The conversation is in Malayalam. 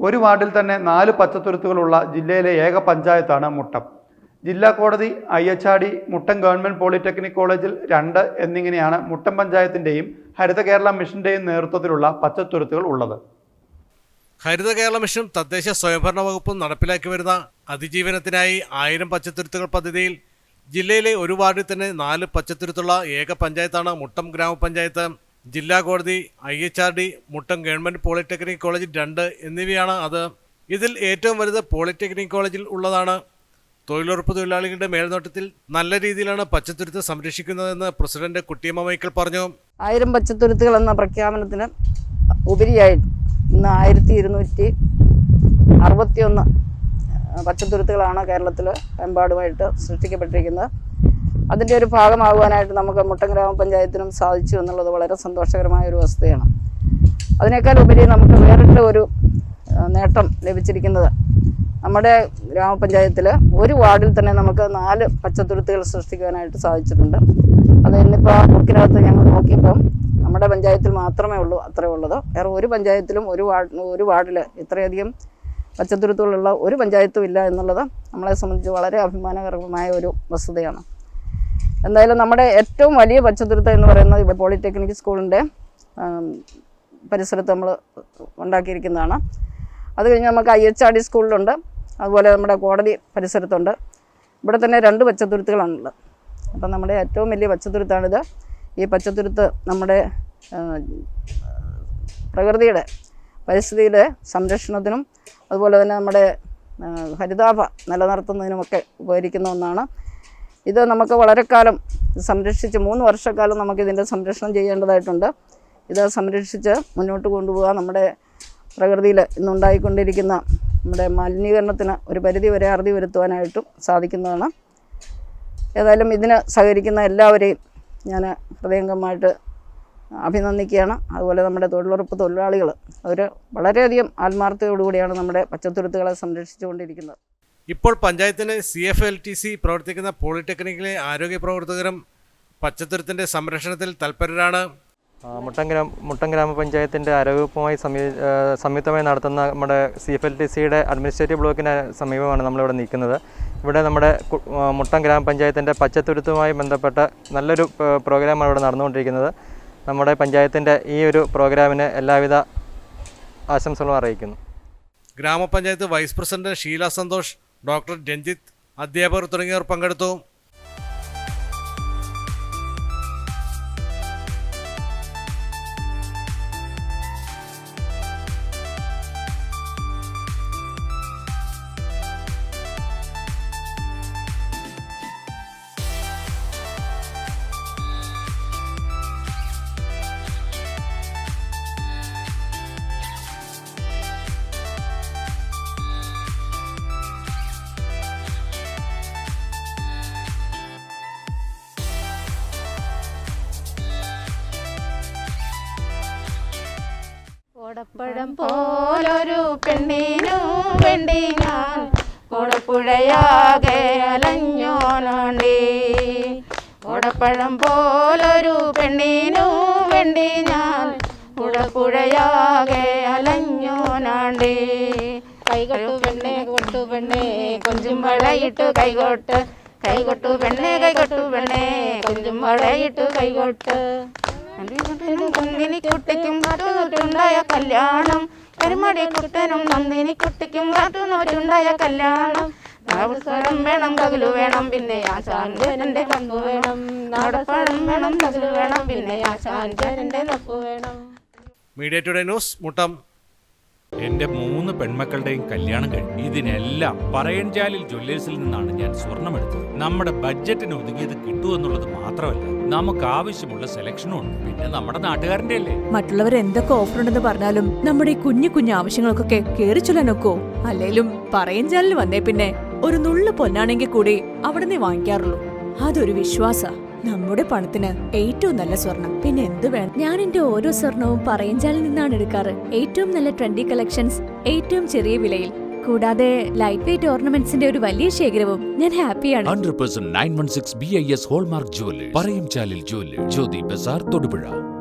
ഒരു വാർഡിൽ തന്നെ നാല് പച്ചത്തുരുത്തുകളുള്ള ജില്ലയിലെ ഏക പഞ്ചായത്താണ് മുട്ടം. ജില്ലാ കോടതി I H R D Muttom government polytechnic കോളേജിൽ രണ്ട് എന്നിങ്ങനെയാണ് മുട്ടം പഞ്ചായത്തിന്റെയും ഹരിത കേരള മിഷന്റെയും നേതൃത്വത്തിലുള്ള പച്ചത്തുരുത്തുകൾ ഉള്ളത്. ഹരിത കേരള മിഷൻ തദ്ദേശ സ്വയംഭരണ വകുപ്പും നടപ്പിലാക്കി വരുന്ന അതിജീവനത്തിനായി ആയിരം പച്ചത്തുരുത്തുകൾ പദ്ധതിയിൽ ജില്ലയിലെ ഒരു വാർഡിൽ തന്നെ നാല് പച്ചത്തുരുത്തുള്ള ഏക പഞ്ചായത്താണ് മുട്ടം ഗ്രാമപഞ്ചായത്ത്. ജില്ലാ കോടതി I H R D Muttom government polytechnic college രണ്ട് എന്നിവയാണ് അത്. ഇതിൽ ഏറ്റവും വലുത് പോളിടെക്നിക് കോളേജിൽ ഉള്ളതാണ്. തൊഴിലുറപ്പ് തൊഴിലാളികളുടെ മേൽനോട്ടത്തിൽ നല്ല രീതിയിലാണ് പച്ചത്തുരുത്ത് സംരക്ഷിക്കുന്നതെന്ന് പ്രസിഡന്റ് കുട്ടിയമ്മ മൈക്കിൾ പറഞ്ഞു. ആയിരം പച്ചത്തുരുത്തുകൾ എന്ന പ്രഖ്യാപനത്തിന് ഉപരിയായി ഇന്ന് ആയിരത്തി ഇരുന്നൂറ്റി അറുപത്തിയൊന്ന് പച്ചത്തുരുത്തുകളാണ് കേരളത്തിൽ എമ്പാടുമായിട്ട് സൃഷ്ടിക്കപ്പെട്ടിരിക്കുന്നത്. അതിന്റെ ഒരു ഭാഗമാകുവാനായിട്ട് നമുക്ക് മുട്ടം ഗ്രാമപഞ്ചായത്തിനും സാധിച്ചു എന്നുള്ളത് വളരെ സന്തോഷകരമായ ഒരു വസ്തുതയാണ് അതിനേക്കാൾ ഉപരി നമുക്ക് വേറിട്ട ഒരു നേട്ടം ലഭിച്ചിരിക്കുന്നത് നമ്മുടെ ഗ്രാമപഞ്ചായത്തിൽ ഒരു വാർഡിൽ തന്നെ നമുക്ക് നാല് പച്ചത്തുരുത്തുകൾ സൃഷ്ടിക്കുവാനായിട്ട് സാധിച്ചിട്ടുണ്ട്. അത് ഇന്നിപ്പോൾ ബുക്കിനകത്ത് ഞങ്ങൾ നോക്കിയപ്പം നമ്മുടെ പഞ്ചായത്തിൽ മാത്രമേ ഉള്ളൂ അത്രേ ഉള്ളത്. വേറെ ഒരു പഞ്ചായത്തിലും ഒരു വാർഡ് ഒരു വാർഡിൽ ഇത്രയധികം പച്ചത്തുരുത്തുകളുള്ള ഒരു പഞ്ചായത്തും ഇല്ല എന്നുള്ളത് നമ്മളെ സംബന്ധിച്ച് വളരെ അഭിമാനകരമായ ഒരു വസ്തുതയാണ്. എന്തായാലും നമ്മുടെ ഏറ്റവും വലിയ പച്ചത്തുരുത്ത് എന്ന് പറയുന്നത് ഇവിടെ പോളിടെക്നിക് സ്കൂളിന്റെ പരിസരത്ത് നമ്മൾ ഉണ്ടാക്കിയിരിക്കുന്നതാണ്. അത് കഴിഞ്ഞ് നമുക്ക് ഐ എച്ച് ആർ ഡി സ്കൂളിലുണ്ട്. അതുപോലെ നമ്മുടെ കോടതി പരിസരത്തുണ്ട്. ഇവിടെ തന്നെ രണ്ട് പച്ചത്തുരുത്തുകളാണുള്ളത് അപ്പം നമ്മുടെ ഏറ്റവും വലിയ പച്ചത്തുരുത്താണിത് ഈ പച്ചത്തുരുത്ത് നമ്മുടെ പ്രകൃതിയുടെ പരിസ്ഥിതിയുടെ സംരക്ഷണത്തിനും അതുപോലെ തന്നെ നമ്മുടെ ഹരിതാഭ നിലനിർത്തുന്നതിനുമൊക്കെ ഉപകരിക്കുന്ന ഒന്നാണ്. ഇത് നമുക്ക് വളരെ കാലം സംരക്ഷിച്ച് മൂന്ന് വർഷക്കാലം നമുക്ക് ഇതിന്റെ സംരക്ഷണം ചെയ്യേണ്ടതായിട്ടുണ്ട്. ഇത് സംരക്ഷിച്ച് മുന്നോട്ട് കൊണ്ടുപോകാൻ നമ്മുടെ പ്രകൃതിയിൽ ഇന്നുണ്ടായിക്കൊണ്ടിരിക്കുന്ന നമ്മുടെ മലിനീകരണത്തിന് ഒരു പരിധി വരെ അറുതി വരുത്തുവാനായിട്ടും സാധിക്കുന്നതാണ്. ഏതായാലും ഇതിന് സഹകരിക്കുന്ന എല്ലാവരെയും ഞാൻ ഹൃദയംഗമായിട്ട് അഭിനന്ദിക്കുകയാണ്. അതുപോലെ നമ്മുടെ തൊഴിലുറപ്പ് തൊഴിലാളികൾ അവർ വളരെയധികം ആത്മാർത്ഥതയോടുകൂടിയാണ് നമ്മുടെ പച്ചത്തുരുത്തുകളെ സംരക്ഷിച്ചുകൊണ്ടിരിക്കുന്നത്. ഇപ്പോൾ പഞ്ചായത്തിന് C F L T C പ്രവർത്തിക്കുന്ന പോളിടെക്നിക്കിലെ ആരോഗ്യ പ്രവർത്തകരും പച്ചത്തുരുത്തിന്റെ സംരക്ഷണത്തിൽ തൽപരരാണ്. മുട്ടം ഗ്രാമ മുട്ടം ഗ്രാമപഞ്ചായത്തിന്റെ ആരോഗ്യവുമായി സംയു സംയുക്തമായി നടത്തുന്ന നമ്മുടെ സി എഫ് എൽ ടി സിയുടെ അഡ്മിനിസ്ട്രേറ്റീവ് ബ്ലോക്കിന് സമീപമാണ് നമ്മളിവിടെ നിൽക്കുന്നത്. ഇവിടെ നമ്മുടെ മുട്ടം ഗ്രാമപഞ്ചായത്തിന്റെ പച്ചത്തുരുത്തുമായി ബന്ധപ്പെട്ട നല്ലൊരു പ്രോഗ്രാമാണ് ഇവിടെ നടന്നുകൊണ്ടിരിക്കുന്നത്. നമ്മുടെ പഞ്ചായത്തിന്റെ ഈ ഒരു പ്രോഗ്രാമിന് എല്ലാവിധ ആശംസകളും അറിയിക്കുന്നു. ഗ്രാമപഞ്ചായത്ത് vice president Sheela Santhosh doctor Ranjith അധ്യാപകർ തുടങ്ങിയവർ പങ്കെടുത്തു. ഓടപ്പഴം പോലൊരു പെണ്ണിനു വേണ്ടി ഞാൻ ഓടപ്പുഴയാകെ അലഞ്ഞോനാണ്ടി ഓടപ്പഴം പോലൊരു പെണ്ണിനു വേണ്ടി ഞാൻ കുടപ്പുഴയാകെ അലഞ്ഞോനാണ്ടി കൈകൊട്ടു പെണ്ണെ കൊട്ടു പെണ്ണെ കൊഞ്ചും വളയിട്ടു കൈകൊട്ട്. കൈകൊട്ടു പെണ്ണെ കൈകൊട്ടു പെണ്ണെ കൊഞ്ചും വളയിട്ടു കൈകൊട്ട്. നന്ദിനി കുട്ടിക്കും കാട്ടുനോറ്റുണ്ടായ കല്യാണം. കരുമടി കുട്ടനും നന്ദിനി കുട്ടിക്കും കാട്ടുനോറ്റുണ്ടായ കല്യാണം. നാവസ്വരം വേണം തകലു വേണം പിന്നെ ആശാൻകരന്റെ പങ്കു വേണം. നാടപ്പഴം വേണം തകലു വേണം പിന്നെ ആശാൻകരന്റെ നപ്പു വേണം. Media today news Muttom. എന്റെ മൂന്ന് പെൺമക്കളുടെയും കല്യാണം കഴിഞ്ഞു ഇതിനെല്ലാം പറയൻചാലിൽ ജ്വല്ലേഴ്സിൽ നിന്നാണ് ഞാൻ സ്വർണമെടുത്തത് നമ്മുടെ ബഡ്ജറ്റിന് ഒതുങ്ങിയത് കിട്ടുമെന്നുള്ളത് മാത്രമല്ല നമുക്ക് ആവശ്യമുള്ള സെലക്ഷനും ഉണ്ട്. പിന്നെ നമ്മുടെ നാട്ടുകാരന്റെ അല്ലേ മറ്റുള്ളവർ എന്തൊക്കെ ഓഫർ ഉണ്ടെന്ന് പറഞ്ഞാലും നമ്മുടെ ഈ കുഞ്ഞു കുഞ്ഞു ആവശ്യങ്ങൾക്കൊക്കെ കേറി ചൊല്ലാനൊക്കോ? അല്ലേലും പറയും ചാലിൽ വന്നേ പിന്നെ ഒരു നുള്ളു പൊന്നാണെങ്കിൽ കൂടി അവിടെ നിന്ന് വാങ്ങിക്കാറുള്ളൂ. അതൊരു വിശ്വാസ. നമ്മുടെ പണത്തിന് ഏറ്റവും നല്ല സ്വർണം പിന്നെ എന്ത് വേണം? ഞാൻ എന്റെ ഓരോ സ്വർണവും പറയഞ്ചാലിൽ നിന്നാണ് എടുക്കാറ്. ഏറ്റവും നല്ല ട്രെൻഡി കളക്ഷൻസ് ഏറ്റവും ചെറിയ വിലയിൽ കൂടാതെ ലൈറ്റ് വെയിറ്റ് ഓർണമെന്റ്സിന്റെ ഒരു വലിയ ശേഖരവും ഞാൻ ഹാപ്പിയാണ് hundred percent nine one six B I S hallmark jewellers പറയും ചാലിൽ ജുവല്ലേഴ്സ് ജ്യോതി ബസാർ തൊടുപുഴ